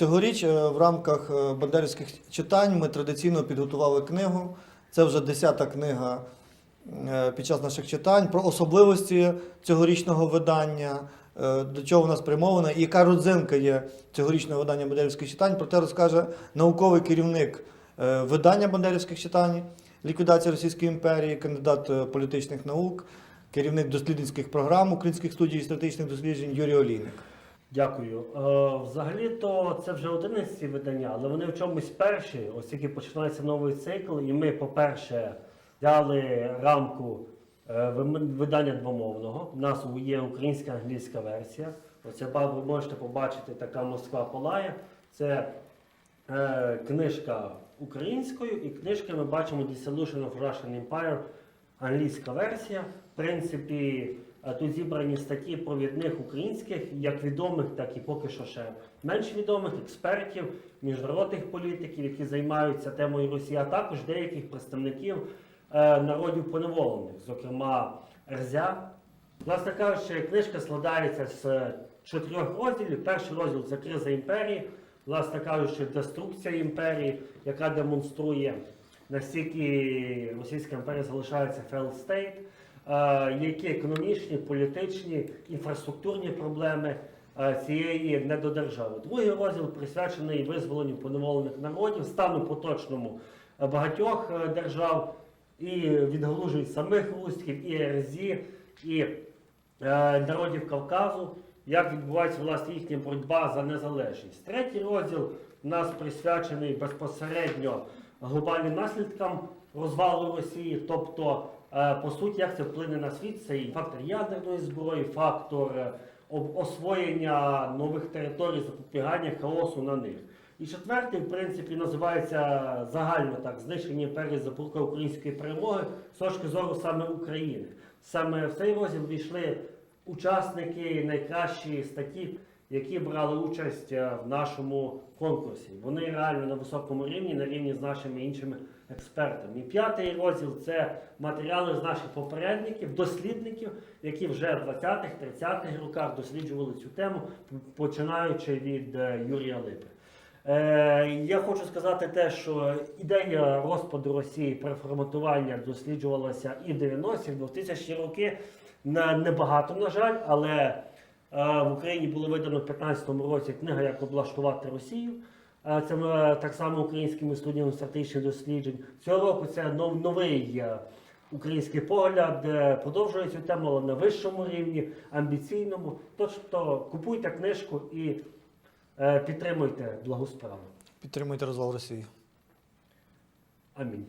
Цьогоріч е, в рамках е, бандерівських читань ми традиційно підготували книгу. Це вже десята книга е, під час наших читань про особливості цьогорічного видання, до чого вона спрямована і яка родзинка є цьогорічного видання бандерівських читань. Про те розкаже науковий керівник видання бандерівських читань, ліквідація Російської імперії, кандидат політичних наук, керівник дослідницьких програм Українських студій і стратегічних досліджень Юрій Олійник. Дякую. Е, взагалі-то це вже 11 видання, але вони в чомусь перші, ось тільки починається новий цикл, і ми, по-перше, дали рамку е, видання двомовного. У нас є українська англійська версія. Ба- ви можете побачити така Москва Палає. Це е, книжка українською, і книжка ми бачимо Dissolution of Russian Empire, англійська версія. В принципі, тут зібрані статті провідних українських, як відомих, так і поки що ще менш відомих експертів, міжнародних політиків, які займаються темою Росії, а також деяких представників е, народів поневолених, зокрема Рзя. Власне кажучи, книжка складається з чотирьох розділів. Перший розділ це криза імперії, власне кажучи, деструкція імперії, яка демонструє, наскільки Російська імперія залишається е, які економічні, політичні, інфраструктурні проблеми е, цієї недодержави. Другий розділ присвячений визволенню поневолених народів, стану поточному е, багатьох е, держав і відгалужують самих руських, і РЗі, і е, народів Кавказу, як відбувається власне їхня боротьба за незалежність. Третій розділ у нас присвячений безпосередньо глобальним наслідкам розвалу Росії, тобто, е, по суті, як це вплине на світ, це і фактор ядерної зброї, фактор е, освоєння нових територій, запобігання хаосу на них. І четвертий, в принципі, називається загально так знищення імперії запорука української перемоги з точки зору саме України. Саме в цей розділ війшли учасники найкращі статті, які брали участь е, в нашому конкурсі. Вони реально на високому рівні, на рівні з нашими іншими експертами. І п'ятий розділ це матеріали з наших попередників, дослідників, які вже в 20-х, 30-х роках досліджували цю тему, починаючи від е, Юрія Липи. Е, я хочу сказати те, що ідея розпаду Росії переформатування досліджувалася і в 90-ті, в 2000-ті роки. Небагато, на жаль, але в Україні було видано в 15-му році книга Як облаштувати Росію. Е, Це е, так само українськими студіями стратегічних досліджень. Цього року це нов- новий е, український погляд, де продовжує цю тему, але на вищому рівні, амбіційному. Тобто купуйте книжку і е, підтримуйте благу справу. Підтримуйте розвал Росії. Амінь.